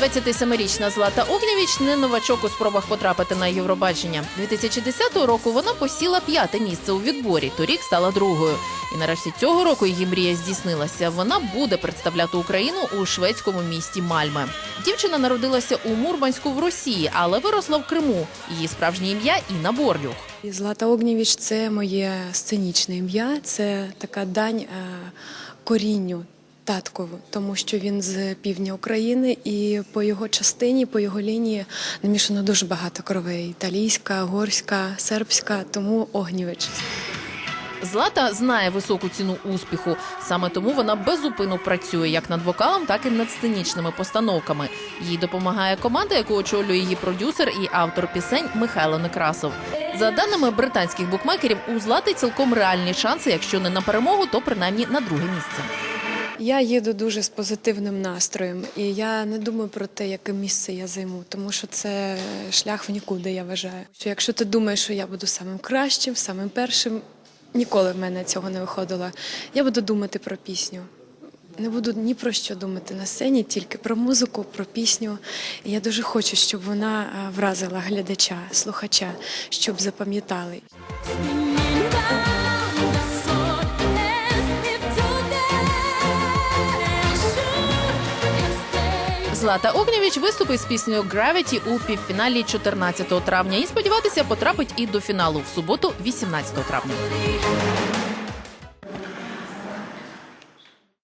27-річна Злата Огнєвіч не новачок у спробах потрапити на Євробачення. 2010 року вона посіла п'яте місце у відборі. Торік стала другою. І нарешті цього року її мрія здійснилася. Вона буде представляти Україну у шведському місті Мальме. Дівчина народилася у Мурманську в Росії, але виросла в Криму. Її справжнє ім'я Інна Борлюх. Злата Огнєвіч це моє сценічне ім'я, це така дань е, корінню таткову, тому що він з півдня України, і по його частині, по його лінії намішано дуже багато кровей: італійська, горська, сербська, тому Огнєвич. Злата знає високу ціну успіху. Саме тому вона безупину працює як над вокалом, так і над сценічними постановками. Їй допомагає команда, яку очолює її продюсер і автор пісень Михайло Некрасов. За даними британських букмекерів, у Злати цілком реальні шанси, якщо не на перемогу, то принаймні на друге місце. Я їду дуже з позитивним настроєм, і я не думаю про те, яке місце я займу, тому що це шлях в нікуди, я вважаю. Що якщо ти думаєш, що я буду самим кращим, самим першим, ніколи в мене цього не виходило. Я буду думати про пісню. Не буду ні про що думати на сцені, тільки про музику, про пісню. І я дуже хочу, щоб вона вразила глядача, слухача, щоб запам'ятали. Злата Огнєвіч виступить з піснею Gravity у півфіналі 14 травня і сподіватися потрапить і до фіналу в суботу, 18 травня.